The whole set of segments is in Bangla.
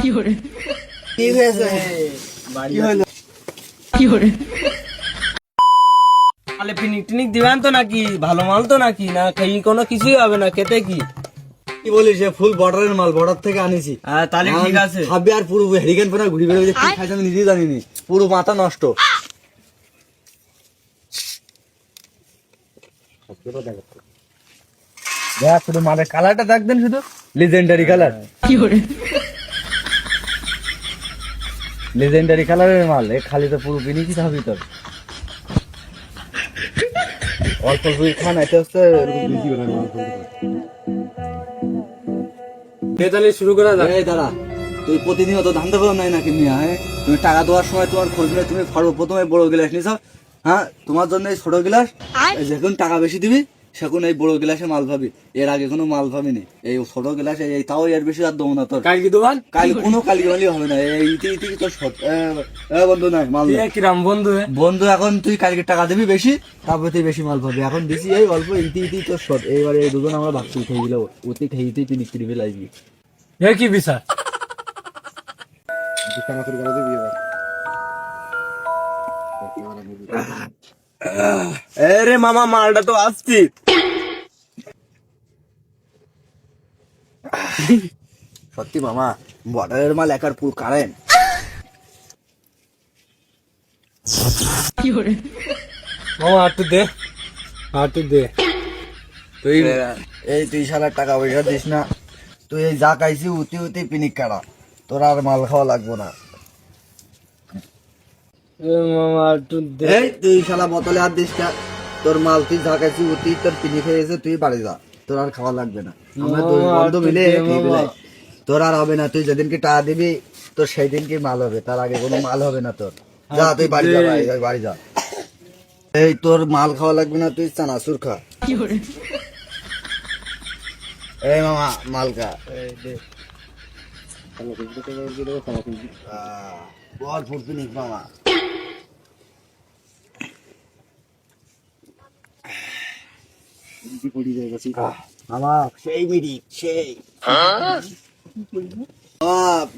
কি হয়েছে? কি হলো? তাহলে ফিনিক টিনিক দিবেন তো নাকি? ভালো মাল তো নাকি? না খাই কোনো কিছুই হবে না খেতে কি? কি বলিস ফুল বর্ডারের মাল বর্ডার থেকে আনিছি। হ্যাঁ, তাহলে ঠিক আছে। খাবে আর পুরো হেরিকেন পরে ঘুরি বেড়ে কি খাইছে আমি নিজেই জানিনি। পুরো মাথা নষ্ট। দেখ শুধু মালের কালারটা দেখবেন শুধু। লিজেন্ডারি কালার লিজেন্ডারি কালারের মাল এ খালি তো পুরো বিনি কি থাকবি তোর। অল্প অল্প খান এটা হচ্ছে তাহলে শুরু করা যাক। এই দাঁড়া তুই প্রতিনিয়ত ধান্দা করো নাই নাকি মিয়া হ্যাঁ? তুমি টাকা দেওয়ার সময় তোমার খোঁজ নিয়ে তুমি সর্বপ্রথমে বড় গ্লাস নিছ হ্যাঁ? তোমার জন্য এই ছোট গ্লাস যখন টাকা বেশি দিবি সেখন এই বড় গ্লাসে মাল পাবি এর আগে কোনো মাল পাবি নি এই ছোট গ্লাসে এই তাও এর বেশি আর দেবো না তোর। কাল কি দোকান? কাল কোনো কালি মালি হবে না। এই ইতি ইতি তোর বন্ধু নাই মাল। কিরাম বন্ধু বন্ধু এখন তুই কালকে টাকা দিবি বেশি তারপরে তুই বেশি মাল পাবি এখন দিছি এই অল্প ইতি ইতি তোর সৎ এইবারে এই দুজন আমরা ভাবছি খেয়ে দিলে অতি খেয়ে তুই তুই ফেলাইবি এ কি বিচার? রে মামা মালটা তো আসছি। সত্যি মামা বর্ডারের মাল একার পুরো কারেন্ট। মামা দে। একটু দে। তুই এই তুই সালার টাকা পয়সা দিস না। তুই এই যা খাইছি উতি উতি পিনিক কাটা। তোর আর মাল খাওয়া লাগবো না। এই তুই শালা বোতলে আর দিস না তোর মাল তুই যা খাইছি তোর পিনি খেয়েছে তুই বাড়ি যা। তোর আর খাওয়া লাগবে না। আমরা দুই বন্ধু মিলে তুই দে, খেয়ে তোর আর হবে না তুই যেদিনকে টাকা দিবি তোর সেই দিনকে মাল হবে। তার আগে কোনো মাল হবে না তোর। যা তুই তুই বাড়ি যা বাড়ি যা, এই তোর মাল খাওয়া লাগবে না তুই চানাচুর খা। এই মামা মাল খা। বল ফুটবি নিক মামা আহ, সেই মিরি সেই।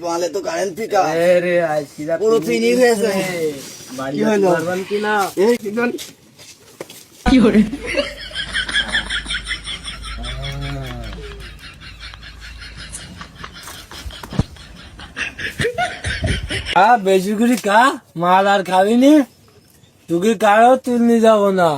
মালে তো কারেন্ট পিকা এ রে পুরো ফিনিশ হয়েছে। বাড়ি কি হলো? কি না এই, আ বেশি করে কা মাল আর খাবি নি। তুই কারও তুলনি যাব না।